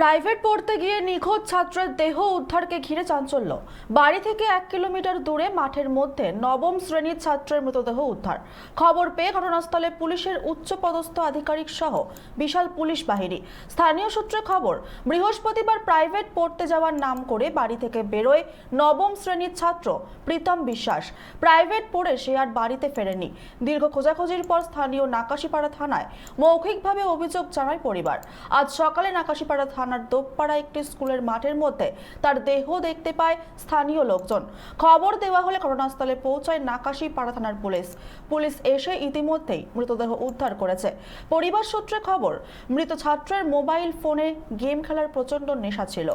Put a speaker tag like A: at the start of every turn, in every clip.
A: Private পড়তে গিয়ে নিখোঁজ ছাত্রের দেহ উদ্ধারকে ঘিরে চাঞ্চল্য। বাড়ি থেকে এক কিলোমিটার দূরে মাঠের মধ্যে নবম শ্রেণির ছাত্রের মৃতদেহ উদ্ধার। খবর পেয়ে ঘটনাস্থলে পুলিশের উচ্চপদস্থ আধিকারিক সহ বিশাল পুলিশ বাহিনী। স্থানীয় সূত্রে খবর, বৃহস্পতিবার প্রাইভেট পড়তে যাওয়ার নাম করে বাড়ি থেকে বেরোয় নবম শ্রেণির ছাত্র প্রীতম বিশ্বাস। প্রাইভেট পড়ে সে আর বাড়িতে ফেরেনি। দীর্ঘ খোঁজাখুঁজির পর স্থানীয় নাকাশিপাড়া থানায় মৌখিকভাবে অভিযোগ জানায় পরিবার। আজ সকালে নাকাশিপাড়া থানার দোপপাড়া একটি স্কুলের মাঠের মধ্যে তার দেহ দেখতে পায় স্থানীয় লোকজন। খবর দেওয়া হলে ঘটনাস্থলে পৌঁছায় নাকাশিপাড়া থানার পুলিশ। পুলিশ এসে ইতিমধ্যেই মৃতদেহ উদ্ধার করেছে। পরিবার সূত্রে খবর, মৃত ছাত্রের মোবাইল ফোনে গেম খেলার প্রচণ্ড নেশা ছিল।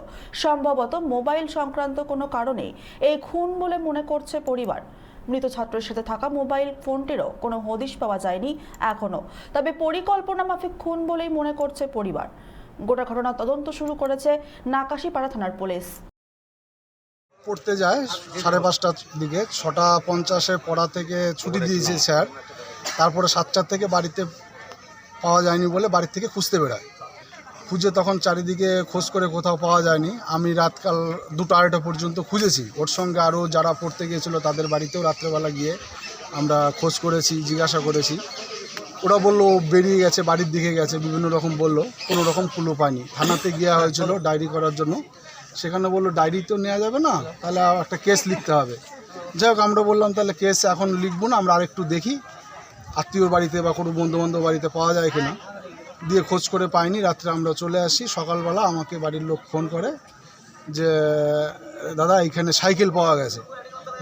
A: সম্ভবত মোবাইল সংক্রান্ত কোনো কারণেই এই খুন বলে মনে করছে পরিবার। মৃত ছাত্রের সাথে থাকা মোবাইল ফোনটিরও কোনো হদিশ পাওয়া যায়নি এখনও। তবে পরিকল্পনা মাফিক খুন বলেই মনে করছে পরিবার। গোটা ঘটনা তদন্ত শুরু করেছে নাকাশিপাড়া থানার পুলিশ।
B: পড়তে যায় সাড়ে পাঁচটার দিকে, ছটা পঞ্চাশে পড়া থেকে ছুটি দিয়েছে স্যার। তারপরে সাতটার থেকে বাড়িতে পাওয়া যায়নি বলে বাড়ির থেকে খুঁজতে বেড়ায় খুঁজে তখন চারিদিকে খোঁজ করে কোথাও পাওয়া যায়নি। আমি রাতকাল দুটো আড়াইটা পর্যন্ত খুঁজেছি। ওর সঙ্গে আরও যারা পড়তে গিয়েছিল তাদের বাড়িতেও রাত্রেবেলা গিয়ে আমরা খোঁজ করেছি, জিজ্ঞাসা করেছি। ওরা বলল বেরিয়ে গেছে, বাড়ির দিকে গেছে, বিভিন্ন রকম বলল, কোনো রকম ফুলও পায়নি। থানাতে গিয়া হয়েছিল ডায়েরি করার জন্য। সেখানে বলল ডায়েরি তো নেওয়া যাবে না, তাহলে একটা কেস লিখতে হবে। যাই হোক, আমরা বললাম, তাহলে কেস এখন লিখব না, আমরা আরেকটু দেখি, আত্মীয়র বাড়িতে বা কোনো বন্ধু বান্ধব বাড়িতে পাওয়া যায় কিনা। দিয়ে খোঁজ করে পাইনি, রাত্রে আমরা চলে আসি, সকালবেলা আমাকে বাড়ির লোক ফোন করে যে, দাদা এইখানে সাইকেল পাওয়া গেছে।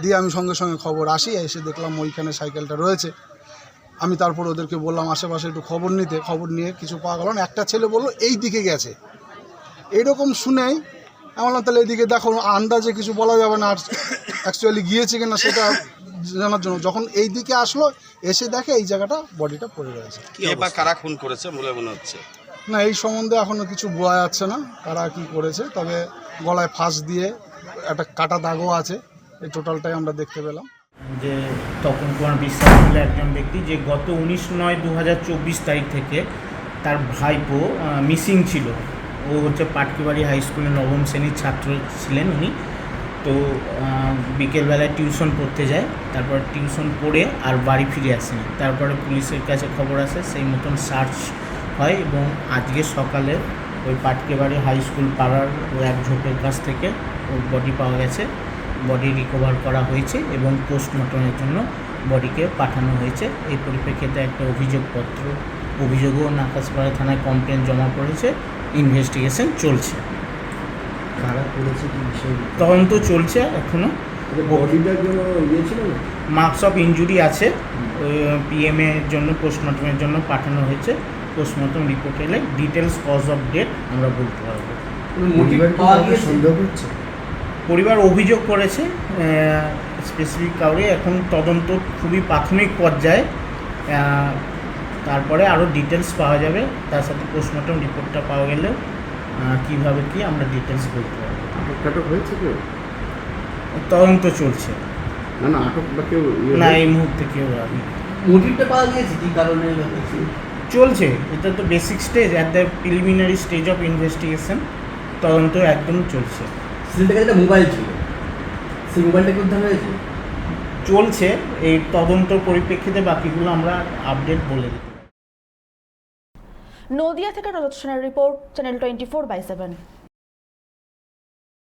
B: দিয়ে আমি সঙ্গে সঙ্গে খবর আসি, এসে দেখলাম ওইখানে সাইকেলটা রয়েছে। আমি তারপর ওদেরকে বললাম আশেপাশে একটু খবর নিতে। খবর নিয়ে কিছু পাওয়া গেল না। একটা ছেলে বলল এই দিকে গেছে। এরকম শুনেই আমি বললাম তাহলে এদিকে দেখো আন্দাজে কিছু বলা যাবে না আর অ্যাকচুয়ালি গিয়েছে কিনা সেটা জানার জন্য। যখন এই দিকে আসলো এসে দেখে এই জায়গাটা বডিটা পড়ে রয়েছে।
C: কারা খুন করেছে বলে মনে হচ্ছে?
B: না এই সম্বন্ধে এখনও কিছু বোঝা যাচ্ছে না কারা কি করেছে তবে গলায় ফাঁস দিয়ে একটা কাটা দাগও আছে। এই টোটালটাই আমরা দেখতে পেলাম।
D: যে তপন কুমার বিশ্বাস বলে একজন ব্যক্তি যে গত উনিশ নয় দু হাজার চব্বিশ তারিখ থেকে তার ভাইপো মিসিং ছিল। ও হচ্ছে পাটকিবাড়ি হাই স্কুলে নবম শ্রেণির ছাত্র ছিলেন উনি। তো বিকেলবেলায় টিউশন পড়তে যায়, তারপর টিউশন পড়ে আর বাড়ি ফিরে আসেনি তারপরে পুলিশের কাছে খবর আসে, সেই মতন সার্চ হয় এবং আজকে সকালে ওই পাটকেবাড়ি হাই স্কুল পাড়ার ও এক ঝোপের কাছ থেকে ওর বডি পাওয়া গেছে। বডি রিকভার করা হয়েছে এবং পোস্টমর্টমের জন্য বডিকে পাঠানো হয়েছে। এই পরিপ্রেক্ষিতে একটা অভিযোগপত্র অভিযোগও নাকাশপাড়া থানায় কমপ্লেন জমা পড়েছে। ইনভেস্টিগেশন চলছে।
E: কারা করেছে কি বিষয়?
D: তদন্ত চলছে এখনও
E: বডিটার জন্য ইয়ে ছিল
D: মার্কস অফ ইঞ্জুরি আছে। পিএম এর জন্য পোস্টমর্টমের জন্য পাঠানো হয়েছে। পোস্টমর্টম রিপোর্ট এলে ডিটেলস কজ অফ ডেট আমরা বলতে পারব।
E: সন্দেহ করছে?
D: পরিবার অভিযোগ করেছে স্পেসিফিক কাউরে এখন তদন্ত খুবই প্রাথমিক পর্যায়ে। তারপরে আরও ডিটেলস পাওয়া যাবে। তার সাথে পোস্টমর্টম রিপোর্টটা পাওয়া গেলেও কীভাবে কী আমরা ডিটেলস বলতে পারব।
E: আটক হয়েছে কেউ?
D: তদন্ত চলছে।
E: না না আটক বা কেউ ইয়ে
D: না এই মুহূর্তে কেউ আমি
F: মোটিভটা পাওয়া গিয়েছে কি কারণে
D: চলছে। এটা তো basic stage at the preliminary stage of investigation তদন্ত একদম চলছে।
F: স্টুডেন্টের কাছে একটা মোবাইল ছিল সেই মোবাইলটা কি উদ্ধার হয়েছে?
D: চলছে এই তদন্ত পরিপ্রেক্ষিতে বাকিগুলো আমরা আপডেট বলে দিতে
A: নদিয়া থেকে রজত সেনের report channel twenty four by seven